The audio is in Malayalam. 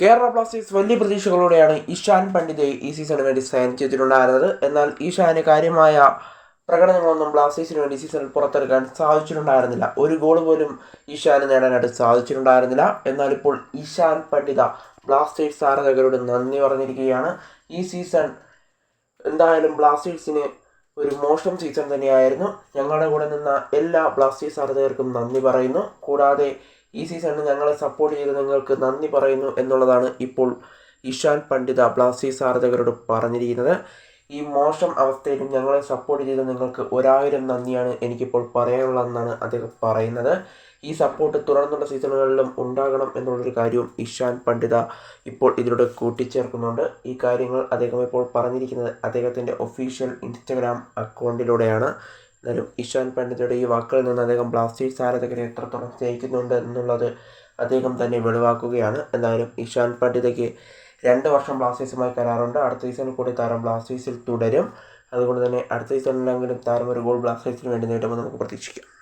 കേരള ബ്ലാസ്റ്റേഴ്സ് വലിയ പ്രതീക്ഷകളോടെയാണ് ഇഷാൻ പണ്ഡിതെ ഈ സീസണിന് വേണ്ടി സൈൻ ചെയ്തിട്ടുണ്ടായിരുന്നത്. എന്നാൽ ഇഷാന് കാര്യമായ പ്രകടനങ്ങളൊന്നും ബ്ലാസ്റ്റേഴ്സിന് വേണ്ടി സീസണിൽ പുറത്തെടുക്കാൻ സാധിച്ചിട്ടുണ്ടായിരുന്നില്ല. ഒരു ഗോൾ പോലും ഇഷാന് നേടാനായിട്ട് സാധിച്ചിട്ടുണ്ടായിരുന്നില്ല. എന്നാൽ ഇപ്പോൾ ഇഷാൻ പണ്ഡിത ബ്ലാസ്റ്റേഴ്സ് ആരാധകരോട് നന്ദി പറഞ്ഞിരിക്കുകയാണ്. ഈ സീസൺ എന്തായാലും ബ്ലാസ്റ്റേഴ്സിന് ഒരു മോശം സീസൺ തന്നെയായിരുന്നു. ഞങ്ങളുടെ കൂടെ നിന്ന എല്ലാ ബ്ലാസ്റ്റേഴ്സ് ആരാധകർക്കും നന്ദി പറയുന്നു. കൂടാതെ ഈ സീസണിൽ ഞങ്ങളെ സപ്പോർട്ട് ചെയ്ത് നിങ്ങൾക്ക് നന്ദി പറയുന്നു എന്നുള്ളതാണ് ഇപ്പോൾ ഇഷാൻ പണ്ഡിത ബ്ലാസ്റ്റേഴ്സ് ആരാധകരോട് പറഞ്ഞിരിക്കുന്നത്. ഈ മോശം അവസ്ഥയിലും ഞങ്ങളെ സപ്പോർട്ട് ചെയ്ത് നിങ്ങൾക്ക് ഒരായിരം നന്ദിയാണ് എനിക്കിപ്പോൾ പറയാനുള്ളതെന്നാണ് അദ്ദേഹം പറയുന്നത്. ഈ സപ്പോർട്ട് തുടർന്നുള്ള സീസണുകളിലും ഉണ്ടാകണം എന്നുള്ളൊരു കാര്യവും ഇഷാൻ പണ്ഡിത ഇപ്പോൾ ഇതിലൂടെ കൂട്ടിച്ചേർക്കുന്നുണ്ട്. ഈ കാര്യങ്ങൾ അദ്ദേഹം ഇപ്പോൾ പറഞ്ഞിരിക്കുന്നത് അദ്ദേഹത്തിന്റെ ഒഫീഷ്യൽ ഇൻസ്റ്റഗ്രാം അക്കൗണ്ടിലൂടെയാണ് എന്നാലും ഇഷാൻ പണ്ഡിതയുടെ ഈ വാക്കുകളിൽ നിന്ന് അദ്ദേഹം ബ്ലാസ്റ്റേഴ്സ് ആരാധകരെ എത്രത്തോളം സ്നേഹിക്കുന്നുണ്ട് എന്നുള്ളത് അദ്ദേഹം തന്നെ വെളിവാക്കുകയാണ്. എന്തായാലും ഇഷാൻ പണ്ഡിതയ്ക്ക് രണ്ട് വർഷം ബ്ലാസ്റ്റേഴ്സുമായി കരാറുണ്ട്. അടുത്ത സീസണിൽ കൂടി താരം ബ്ലാസ്റ്റേഴ്സിൽ തുടരും. അതുകൊണ്ട് തന്നെ അടുത്ത സീസണിലെങ്കിലും താരം ഒരു ഗോൾ ബ്ലാസ്റ്റേഴ്സിന് വേണ്ടി നേടുമെന്ന് നമുക്ക് പ്രതീക്ഷിക്കാം.